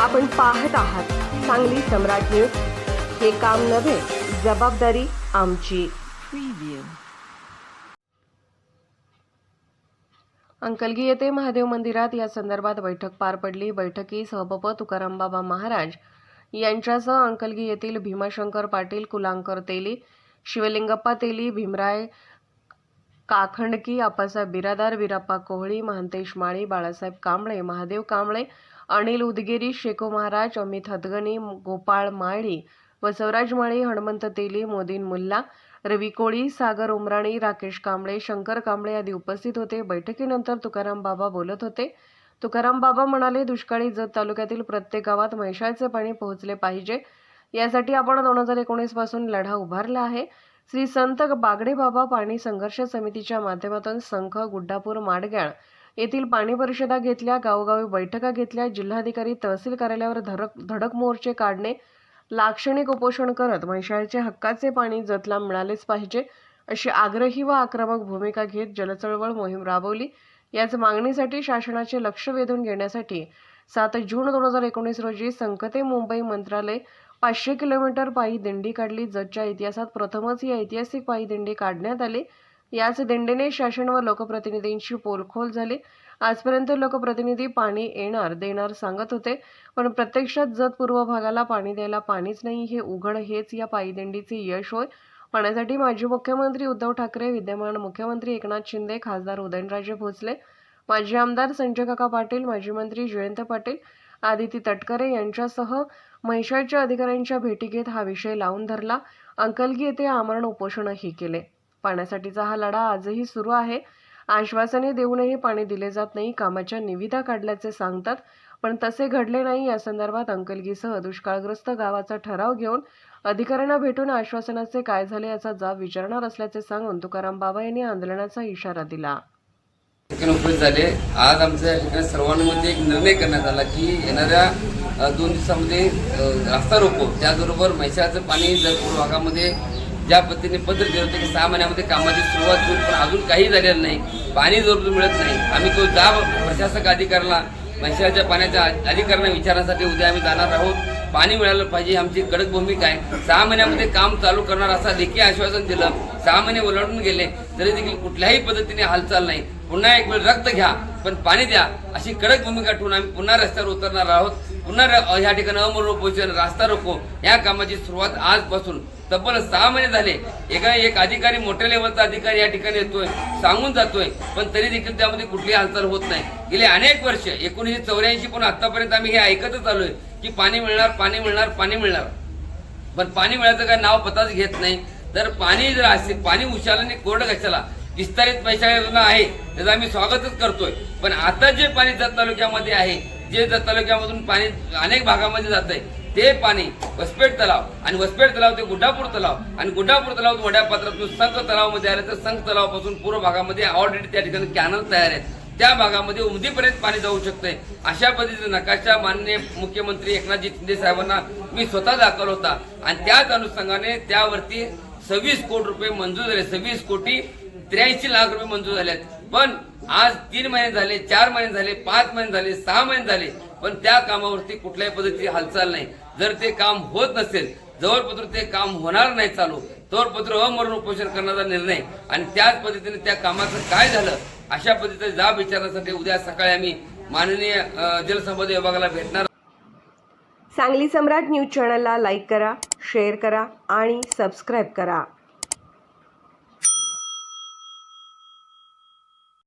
आपण पाहत आहात सांगली सम्राट न्यूज. हे काम नव्हे जबाबदारी आमची. अंकलगी येथे महादेव मंदिरात या संदर्भात बैठक पार पडली. बैठकी सभाप तुकारामबाबा महाराज यांच्यासह अंकलगी येथील भीमाशंकर पाटील कुलांकर तेली शिवलिंगप्पा तेली भीमराय काखंडकी आप्पासाहेब बिरादार विराप्पा कोहळी महंतेश माळी बाळासाहेब कांबळे महादेव कांबळे अनिल उदगिरी शेको महाराज अमित हदगणी गोपाळ माळी बसवराज माळी हनुमंत तेली मोदीन मुल्ला रवी कोळी सागर उमराणी राकेश कांबळे शंकर कांबळे आदी उपस्थित होते. बैठकीनंतर तुकाराम बाबा बोलत होते. तुकाराम बाबा म्हणाले दुष्काळी जत तालुक्यातील प्रत्येक गावात म्हैशाळचे पाणी पोहोचले पाहिजे. यासाठी आपण दोन हजार एकोणीसपासून लढा उभारला आहे. श्री संत बागडे बाबा पाणी संघर्ष समितीच्या माध्यमातून संख गुड्डापूर माडग्याळ येथील पाणी परिषदा घेतल्या गावोगावी बैठका घेतल्या जिल्हाधिकारी तहसील कार्यालयावर धडक धडक मोर्चे काढणे लाक्षणिक उपोषण करत म्हैशाळचे हक्काचे पाणी जतला मिळालेच पाहिजे अशी आग्रही व आक्रमक भूमिका घेत जलचळवळ मोहीम राबवली. याच मागणीसाठी शासनाचे लक्ष वेधून घेण्यासाठी सात जून दोन हजार एकोणीस रोजी संकते मुंबई मंत्रालय पाचशे किलोमीटर पायी दिंडी काढली. जगच्या इतिहासात प्रथमच ही ऐतिहासिक पायी दिंडी काढण्यात आली. याच दिंडीने शासन व लोकप्रतिनिधींची पोलखोल झाली. आजपर्यंत लोकप्रतिनिधी पाणी येणार देणार सांगत होते. पण प्रत्यक्षात जत पूर्व भागाला पाणी द्यायला पाणीच नाही हे उघड हेच या पायीदिंडीचे यश होय. पाण्यासाठी माजी मुख्यमंत्री उद्धव ठाकरे विद्यमान मुख्यमंत्री एकनाथ शिंदे खासदार उदयनराजे भोसले माजी आमदार संजय काका पाटील माजी मंत्री जयंत पाटील आदिती तटकरे यांच्यासह म्हैसाळच्या अधिकाऱ्यांच्या भेटी घेत हा विषय लावून धरला. अंकलगी येथे आमरण उपोषणही केले. पाण्यासाठीचा हा लढा आजही सुरू आहे. आश्वासने देऊनही पाणी दिले जात नाही कामाच्या निविदा काढल्याचे सांगतात. पण तसे घडले नाही या संदर्भात अंकलगीसह दुष्काळग्रस्त गावाचा ठराव घेऊन अधिकाऱ्यांना भेटून आश्वासनाचे काय झाले याचा जाब विचारणार असल्याचे सांगून तुकाराम बाबा यांनी आंदोलनाचा इशारा दिला. ठिकाणी उपस्थित झाले. आज आमच्या या ठिकाणी सर्वांमध्ये एक निर्णय करण्यात आला की येणाऱ्या दोन दिवसामध्ये रास्ता रोको. त्याचबरोबर म्हैसाळचं पाणी जर पूर्व भागामध्ये ज्या पद्धतीने पत्र दिलं होतं की सहा महिन्यामध्ये कामाची सुरुवात होईल पण अजून काही झालेलं नाही. पाणी जरूर मिळत नाही. आम्ही तो जाब प्रशासक अधिकाऱ्याला म्हैसाळच्या पाण्याच्या अधिकाऱ्यांना विचारण्यासाठी उद्या आम्ही जाणार आहोत. पाणी मिळालं पाहिजे आमची कडक भूमिका आहे. सहा महिन्यामध्ये काम चालू करणार असा देखील आश्वासन दिलं. सहा महिने ओलांडून गेले तरी देखील कुठल्याही पद्धतीने हालचाल नाही. पुन्हा एक वेळ रक्त घ्या पण पाणी द्या. अशी कडक भूमिका ठेवून आम्ही पुन्हा रस्त्यावर उतरणार आहोत. पुन्हा र- ह्या ठिकाणी अमर उपोषण रास्ता रोको. या कामाची सुरुवात आजपासून. तब्बल सहा महिने झाले. एका एक अधिकारी मोठ्या लेवलचा अधिकारी या ठिकाणी येतोय सांगून जातोय. पण तरी देखील त्यामध्ये कुठलीही हालचाल होत नाही. गेले अनेक वर्ष एकोणीसशे चौऱ्याऐंशी पण आतापर्यंत आम्ही हे ऐकतच आलोय की पाणी मिळणार पाणी मिळणार पाणी मिळणार. पण पाणी मिळायचं काय नाव पताच घेत नाही. तर पाणी जर असेल पाणी उशालाने कोरडं कशाला? विस्तारित पैसा योजना आहे त्याचं आम्ही स्वागतच करतोय. पण आता जे पाणी जत तालुक्यामध्ये आहे जे जत तालुक्यामधून पाणी अनेक भागामध्ये जात आहे ते पाणी वसपेट तलाव आणि वसपेट तलाव ते गुड्डापूर तलाव आणि गुड्डापूर तलाव वड्यापात्रातून संघ तलावमध्ये आले तर संघ तलावापासून पूर्व भागामध्ये ऑलरेडी त्या ठिकाणी कॅनल तयार आहेत. त्या भागामध्ये उमदीपर्यंत पाणी जाऊ शकते अशा पद्धतीचा नकाशा माननीय मुख्यमंत्री एकनाथजी शिंदे साहेबांना मी स्वतः दाखवला होता आणि त्याच अनुषंगाने त्यावरती सव्वीस कोटी रुपये मंजूर झाले. सव्वीस कोटी त्र्याऐंशी लाख रुपये मंजूर झाल्यात आहेत पण आज तीन महिने झाले चार महिने झाले पाच महिने झाले सहा महिने झाले पण त्या कामावरती कुठल्याही पद्धतीची हालचाल नाही. जर ते काम होत नसेल जवळपत्र ते काम होणार नाही चालू तोरपत्र अमरण उपोषण करण्याचा निर्णय आणि त्याच पद्धतीने त्या कामाचं काय झालं अशा पद्धतीने जाब विचारण्यासाठी उद्या सकाळी आम्ही माननीय जलसंपदा विभागाला भेटणार सांगली सम्राट न्यूज चॅनलला लाईक करा शेअर करा आणि सबस्क्राईब करा.